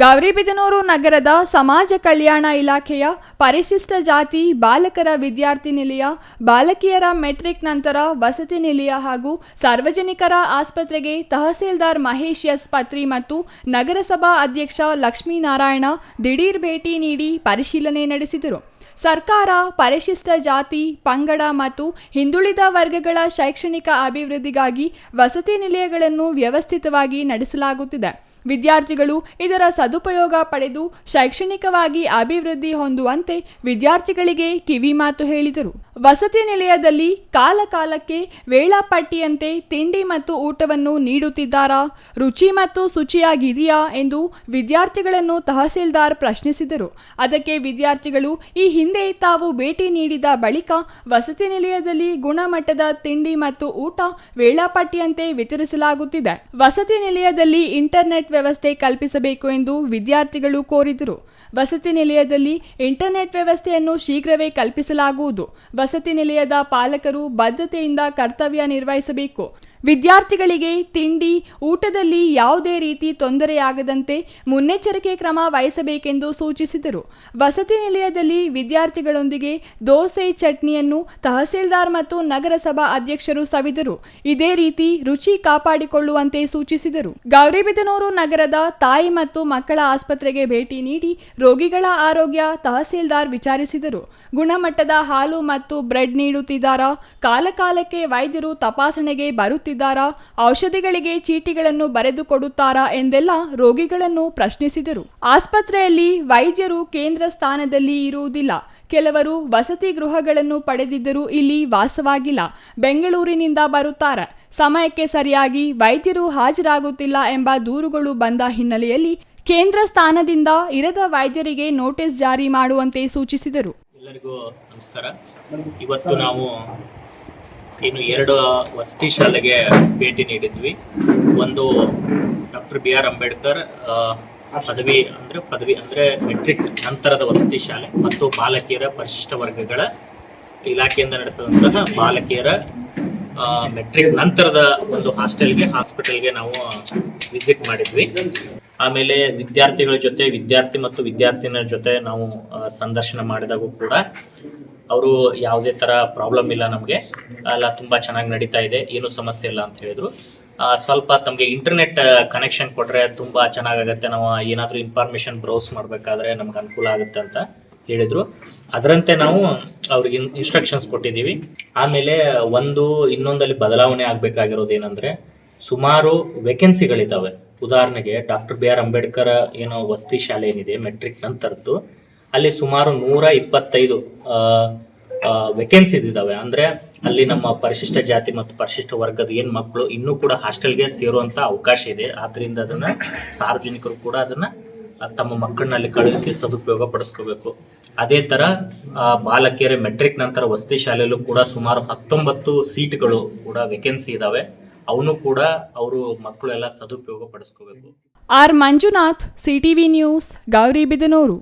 ಗೌರಿಬಿದನೂರು ನಗರದ ಸಮಾಜ ಕಲ್ಯಾಣ ಇಲಾಖೆಯ ಪರಿಶಿಷ್ಟ ಜಾತಿ, ಬಾಲಕರ ವಿದ್ಯಾರ್ಥಿ ನಿಲಯ, ಬಾಲಕಿಯರ ಮೆಟ್ರಿಕ್ ನಂತರ ವಸತಿ ನಿಲಯ ಹಾಗೂ ಸಾರ್ವಜನಿಕರ ಆಸ್ಪತ್ರೆಗೆ ತಹಸೀಲ್ದಾರ್ ಮಹೇಶ್ ಎಸ್ ಪತ್ರಿ ಮತ್ತು ನಗರಸಭಾ ಅಧ್ಯಕ್ಷ ಲಕ್ಷ್ಮೀನಾರಾಯಣ ದಿಢೀರ್ ಭೇಟಿ ನೀಡಿ ಪರಿಶೀಲನೆ ನಡೆಸಿದರು. ಸರ್ಕಾರ, ಪರಿಶಿಷ್ಟ ಜಾತಿ, ಪಂಗಡ ಮತ್ತು ಹಿಂದುಳಿದ ವರ್ಗಗಳ ಶೈಕ್ಷಣಿಕ ಅಭಿವೃದ್ಧಿಗಾಗಿ ವಸತಿ ನಿಲಯಗಳನ್ನು ವ್ಯವಸ್ಥಿತವಾಗಿ ನಡೆಸಲಾಗುತ್ತಿದೆ. ವಿದ್ಯಾರ್ಥಿಗಳು ಇದರ ಸದುಪಯೋಗ ಪಡೆದು ಶೈಕ್ಷಣಿಕವಾಗಿ ಅಭಿವೃದ್ಧಿ ಹೊಂದುವಂತೆ ವಿದ್ಯಾರ್ಥಿಗಳಿಗೆ ಕಿವಿಮಾತು ಹೇಳಿದರು. ವಸತಿ ನಿಲಯದಲ್ಲಿ ಕಾಲಕಾಲಕ್ಕೆ ವೇಳಾಪಟ್ಟಿಯಂತೆ ತಿಂಡಿ ಮತ್ತು ಊಟವನ್ನು ನೀಡುತ್ತಿದ್ದಾರಾ? ರುಚಿ ಮತ್ತು ಶುಚಿಯಾಗಿದೆಯಾ ಎಂದು ವಿದ್ಯಾರ್ಥಿಗಳನ್ನು ತಹಸೀಲ್ದಾರ್ ಪ್ರಶ್ನಿಸಿದರು. ಅದಕ್ಕೆ ವಿದ್ಯಾರ್ಥಿಗಳು ಈ ಹಿಂದೆ ತಾವು ಭೇಟಿ ನೀಡಿದ ಬಳಿಕ ವಸತಿ ನಿಲಯದಲ್ಲಿ ಗುಣಮಟ್ಟದ ತಿಂಡಿ ಮತ್ತು ಊಟ ವೇಳಾಪಟ್ಟಿಯಂತೆ ವಿತರಿಸಲಾಗುತ್ತಿದೆ. ವಸತಿ ನಿಲಯದಲ್ಲಿ ಇಂಟರ್ನೆಟ್ ವ್ಯವಸ್ಥೆ ಕಲ್ಪಿಸಬೇಕು ಎಂದು ವಿದ್ಯಾರ್ಥಿಗಳು ಕೋರಿದರು. ವಸತಿ ನಿಲಯದಲ್ಲಿ ಇಂಟರ್ನೆಟ್ ವ್ಯವಸ್ಥೆಯನ್ನು ಶೀಘ್ರವೇ ಕಲ್ಪಿಸಲಾಗುವುದು. ವಸತಿ ನಿಲಯದ ಪಾಲಕರು ಬದ್ಧತೆಯಿಂದ ಕರ್ತವ್ಯ ನಿರ್ವಹಿಸಬೇಕು. ವಿದ್ಯಾರ್ಥಿಗಳಿಗೆ ತಿಂಡಿ, ಊಟದಲ್ಲಿ ಯಾವುದೇ ರೀತಿ ತೊಂದರೆಯಾಗದಂತೆ ಮುನ್ನೆಚ್ಚರಿಕೆ ಕ್ರಮ ವಹಿಸಬೇಕೆಂದು ಸೂಚಿಸಿದರು. ವಸತಿ ನಿಲಯದಲ್ಲಿ ವಿದ್ಯಾರ್ಥಿಗಳೊಂದಿಗೆ ದೋಸೆ, ಚಟ್ನಿಯನ್ನು ತಹಸೀಲ್ದಾರ್ ಮತ್ತು ನಗರಸಭಾ ಅಧ್ಯಕ್ಷರು ಸವಿದರು. ಇದೇ ರೀತಿ ರುಚಿ ಕಾಪಾಡಿಕೊಳ್ಳುವಂತೆ ಸೂಚಿಸಿದರು. ಗೌರಿಬಿದನೂರು ನಗರದ ತಾಯಿ ಮತ್ತು ಮಕ್ಕಳ ಆಸ್ಪತ್ರೆಗೆ ಭೇಟಿ ನೀಡಿ ರೋಗಿಗಳ ಆರೋಗ್ಯ ತಹಸೀಲ್ದಾರ್ ವಿಚಾರಿಸಿದರು. ಗುಣಮಟ್ಟದ ಹಾಲು ಮತ್ತು ಬ್ರೆಡ್ ನೀಡುತ್ತಿದ್ದಾರಾ? ಕಾಲಕಾಲಕ್ಕೆ ವೈದ್ಯರು ತಪಾಸಣೆಗೆ ಬರುತ್ತಿದ್ದಾರಾ ಔಷಧಿಗಳಿಗೆ ಚೀಟಿಗಳನ್ನು ಬರೆದು ಕೊಡುತ್ತಾರಾ ಎಂದೆಲ್ಲ ರೋಗಿಗಳನ್ನು ಪ್ರಶ್ನಿಸಿದರು. ಆಸ್ಪತ್ರೆಯಲ್ಲಿ ವೈದ್ಯರು ಕೇಂದ್ರ ಸ್ಥಾನದಲ್ಲಿ ಇರುವುದಿಲ್ಲ. ಕೆಲವರು ವಸತಿ ಗೃಹಗಳನ್ನು ಪಡೆದಿದ್ದರೂ ಇಲ್ಲಿ ವಾಸವಾಗಿಲ್ಲ. ಬೆಂಗಳೂರಿನಿಂದ ಬರುತ್ತಾರೆ. ಸಮಯಕ್ಕೆ ಸರಿಯಾಗಿ ವೈದ್ಯರು ಹಾಜರಾಗುತ್ತಿಲ್ಲ ಎಂಬ ದೂರುಗಳು ಬಂದ ಹಿನ್ನೆಲೆಯಲ್ಲಿ ಕೇಂದ್ರ ಸ್ಥಾನದಿಂದ ಇರದ ವೈದ್ಯರಿಗೆ ನೋಟಿಸ್ ಜಾರಿ ಮಾಡುವಂತೆ ಸೂಚಿಸಿದರು. ಎಲ್ಲರಿಗೂ ನಮಸ್ಕಾರ. ಇವತ್ತು ನಾವು ಇನ್ನು ಎರಡು ವಸತಿ ಶಾಲೆಗೆ ಭೇಟಿ ನೀಡಿದ್ವಿ. ಒಂದು ಡಾಕ್ಟರ್ ಬಿ ಆರ್ ಅಂಬೇಡ್ಕರ್ ಪದವಿ ಅಂದ್ರೆ ಪದವಿ ಅಂದ್ರೆ ಮೆಟ್ರಿಕ್ ನಂತರದ ವಸತಿ ಶಾಲೆ ಮತ್ತು ಬಾಲಕಿಯರ ಪರಿಶಿಷ್ಟ ವರ್ಗಗಳ ಇಲಾಖೆಯಿಂದ ನಡೆಸಿದಂತಹ ಬಾಲಕಿಯರ ಮೆಟ್ರಿಕ್ ನಂತರದ ಒಂದು ಹಾಸ್ಟೆಲ್ಗೆ, ಹಾಸ್ಪಿಟಲ್ಗೆ ನಾವು ವಿಸಿಟ್ ಮಾಡಿದ್ವಿ. ಆಮೇಲೆ ವಿದ್ಯಾರ್ಥಿಗಳ ಜೊತೆ, ವಿದ್ಯಾರ್ಥಿ ಮತ್ತು ವಿದ್ಯಾರ್ಥಿನಿಯರ ಜೊತೆ ನಾವು ಸಂದರ್ಶನ ಮಾಡಿದಾಗೂ ಕೂಡ ಅವರು ಯಾವುದೇ ತರ ಪ್ರಾಬ್ಲಮ್ ಇಲ್ಲ ನಮಗೆ. ಅಲ್ಲ, ತುಂಬಾ ಚೆನ್ನಾಗಿ ನಡೀತಾ ಇದೆ, ಏನು ಸಮಸ್ಯೆ ಇಲ್ಲ ಅಂತ ಹೇಳಿದ್ರು. ಸ್ವಲ್ಪ ತಮಗೆ ಇಂಟರ್ನೆಟ್ ಕನೆಕ್ಷನ್ ಕೊಟ್ರೆ ತುಂಬಾ ಚೆನ್ನಾಗಾಗತ್ತೆ. ನಾವು ಏನಾದರೂ ಇನ್ಫಾರ್ಮೇಶನ್ ಬ್ರೌಸ್ ಮಾಡಬೇಕಾದ್ರೆ ನಮ್ಗೆ ಅನುಕೂಲ ಆಗುತ್ತೆ ಅಂತ ಹೇಳಿದ್ರು. ಅದರಂತೆ ನಾವು ಅವ್ರಿಗೆ ಇನ್ಸ್ಟ್ರಕ್ಷನ್ಸ್ ಕೊಟ್ಟಿದ್ದೀವಿ. ಆಮೇಲೆ ಒಂದು, ಇನ್ನೊಂದಲ್ಲಿ ಬದಲಾವಣೆ ಆಗಬೇಕಾಗಿರೋದು ಏನಂದ್ರೆ, ಸುಮಾರು ವೇಕೆನ್ಸಿಗಳಿದ್ದಾವೆ ಉದಾಹರಣೆಗೆ ಡಾಕ್ಟರ್ ಬಿ ಆರ್ ಅಂಬೇಡ್ಕರ್ ಏನೋ ವಸತಿ ಶಾಲೆ ಏನಿದೆ ಮೆಟ್ರಿಕ್ ನಂತರದ್ದು ಅಲ್ಲಿ ಸುಮಾರು ನೂರ ಇಪ್ಪತ್ತೈದು ವೇಕೆನ್ಸಿ ಇದಾವೆ ಅಂದ್ರೆ ಅಲ್ಲಿ ನಮ್ಮ ಪರಿಶಿಷ್ಟ ಜಾತಿ ಮತ್ತು ಪರಿಶಿಷ್ಟ ವರ್ಗದ ಏನ್ ಮಕ್ಕಳು ಇನ್ನೂ ಕೂಡ ಹಾಸ್ಟೆಲ್ಗೆ ಸೇರುವಂತ ಅವಕಾಶ ಇದೆ. ಆದ್ರಿಂದ ಅದನ್ನ ಸಾರ್ವಜನಿಕರು ಕೂಡ ಅದನ್ನ ತಮ್ಮ ಮಕ್ಕಳನ್ನಲ್ಲಿ ಕಳುಹಿಸಿ ಸದುಪಯೋಗ ಪಡಿಸ್ಕೋಬೇಕು. ಅದೇ ತರ ಬಾಲಕಿಯರ ಮೆಟ್ರಿಕ್ ನಂತರ ವಸತಿ ಶಾಲೆಯಲ್ಲೂ ಕೂಡ ಸುಮಾರು ಹತ್ತೊಂಬತ್ತು ಸೀಟ್ಗಳು ಕೂಡ ವೇಕೆನ್ಸಿ ಇದಾವೆ ಅವನು ಕೂಡ ಅವರು ಮಕ್ಕಳೆಲ್ಲ ಸದುಪಯೋಗ ಪಡಿಸ್ಕೋಬೇಕು. R Manjunath CTV news Gauribidanur